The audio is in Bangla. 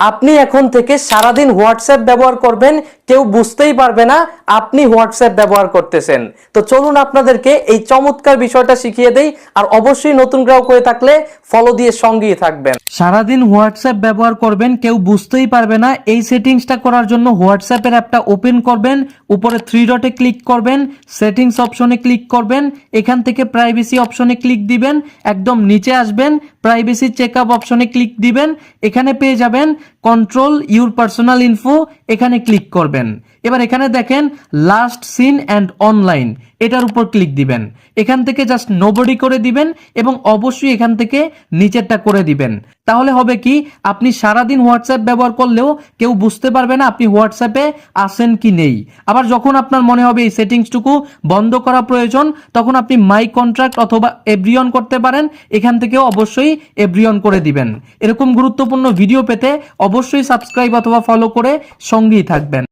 আপনি এখন থেকে সারাদিন হোয়াটসঅ্যাপ ব্যবহার করবেন কেউ বুঝতেই পারবে না আপনি হোয়াটসঅ্যাপ ব্যবহার করতেছেন। তো চলুন আপনাদেরকে এই চমৎকার বিষয়টা শিখিয়ে দেই আর অবশ্যই নতুন গ্রাহক হয়ে থাকলে ফলো দিয়ে সঙ্গেই থাকবেন। সারাদিন হোয়াটসঅ্যাপ ব্যবহার করবেন, কেউ বুঝতেই পারবে না। এই সেটিংসটা করার জন্য হোয়াটসঅ্যাপের অ্যাপটা ওপেন করবেন, উপরে থ্রি ডটে ক্লিক করবেন সেটিংস অপশনে ক্লিক করবেন, এখান থেকে প্রাইভেসি অপশনে ক্লিক দিবেন, একদম নিচে আসবেন প্রাইভেসি চেক অপশনে ক্লিক দিবেন, এখানে পেয়ে যাবেন কন্ট্রোল ইউর পার্সোনাল ইনফো এখানে ক্লিক করবেন। এবার এখানে দেখেন লাস্ট সিন অ্যান্ড অনলাইন এটার উপর ক্লিক দিবেন। এখান থেকে জাস্ট নোবডি করে দিবেন এবং অবশ্যই এখান থেকে নিচেরটা করে দিবেন। তাহলে হবে কি, আপনি সারাদিন হোয়াটসঅ্যাপ ব্যবহার করলেও কেউ বুঝতে পারবে না আপনি হোয়াটসঅ্যাপে আসেন কি নেই। আবার যখন আপনার মনে হবে এই সেটিংসটুকু বন্ধ করা প্রয়োজন, তখন আপনি মাই কন্ট্রাক্ট অথবা এভরিয়ন করতে পারেন। এখান থেকেও অবশ্যই এভরিয়ন করে দিবেন। এরকম গুরুত্বপূর্ণ ভিডিও পেতে অবশ্যই সাবস্ক্রাইব অথবা ফলো করে সঙ্গেই থাকবেন।